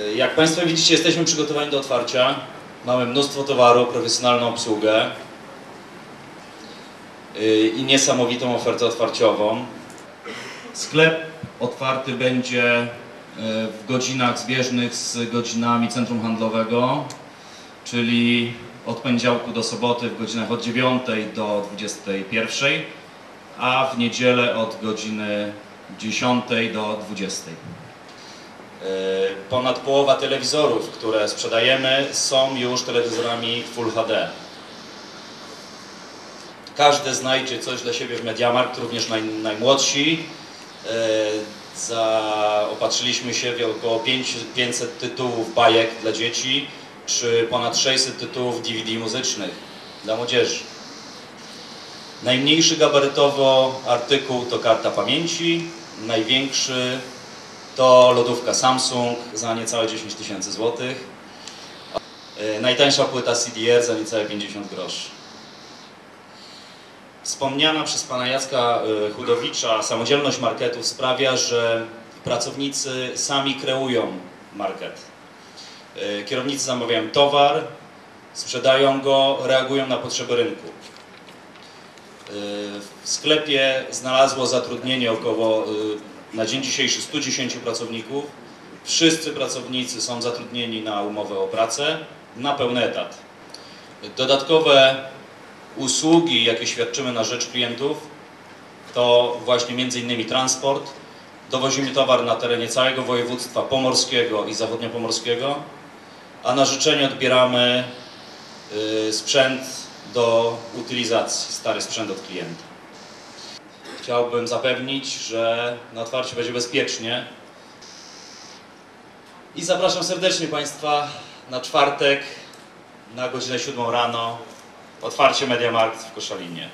Y, Jak Państwo widzicie, jesteśmy przygotowani do otwarcia. Mamy mnóstwo towaru, profesjonalną obsługę y, i niesamowitą ofertę otwarciową. Sklep otwarty będzie y, w godzinach zbieżnych z godzinami centrum handlowego, czyli od poniedziałku do soboty w godzinach od 9 do 21, a w niedzielę od godziny 10 do 20. E, Ponad połowa telewizorów, które sprzedajemy, są już telewizorami Full HD. Każdy znajdzie coś dla siebie w Mediamarkt, również naj, najmłodsi. E, Zaopatrzyliśmy się w około 5 500 tytułów bajek dla dzieci, czy ponad 600 tytułów DVD muzycznych dla młodzieży. Najmniejszy gabarytowo artykuł to karta pamięci, największy to lodówka Samsung za niecałe 10 tysięcy złotych. E, Najtańsza płyta CDR za niecałe 50 groszy. Wspomniana przez pana Jacka e, Chudowicza samodzielność marketu sprawia, że pracownicy sami kreują market. E, Kierownicy zamawiają towar, sprzedają go, reagują na potrzeby rynku. W sklepie znalazło zatrudnienie około na dzień dzisiejszy 110 pracowników. Wszyscy pracownicy są zatrudnieni na umowę o pracę na pełny etat. Dodatkowe usługi, jakie świadczymy na rzecz klientów, to właśnie innymi transport. Dowozimy towar na terenie całego województwa pomorskiego i zachodniopomorskiego, a na życzenie odbieramy y, sprzęt do utylizacji, stary sprzęt od klienta. Chciałbym zapewnić, że na otwarciu będzie bezpiecznie. I zapraszam serdecznie Państwa na czwartek na godzinę 7 rano. Otwarcie Mediamarkt w Koszalinie.